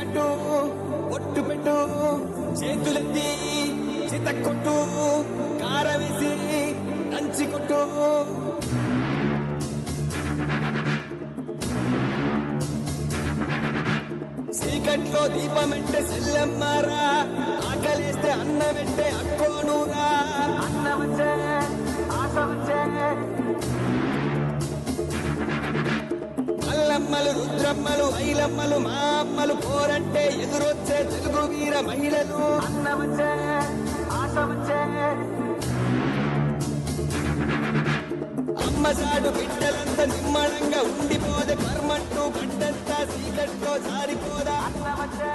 పెట్టు ఒట్టు పెట్టు చేతులెత్తి చిత కొట్టు కారవేసి కంచి కొట్టు. సీకట్లో చీకట్లో దీపమెంటే సెల్లెమ్మారా ఆకలిస్తే అన్నమెంటే అక్కోనూరా. అన్నం అల్లమ్మలు రుద్రమ్మలు ఐలమ్మలు మా అమ్మలు పోరంటే ఎదురొచ్చే తెలుగు వీర మహిళలు. అన్నవచ్చే వచ్చే అమ్మసాడు బిడ్డలంతా నిమ్మడంగా ఉండిపోదే కర్మంటూ గడ్డంతా చీకట్లో జారిపోదా? అన్నవచ్చే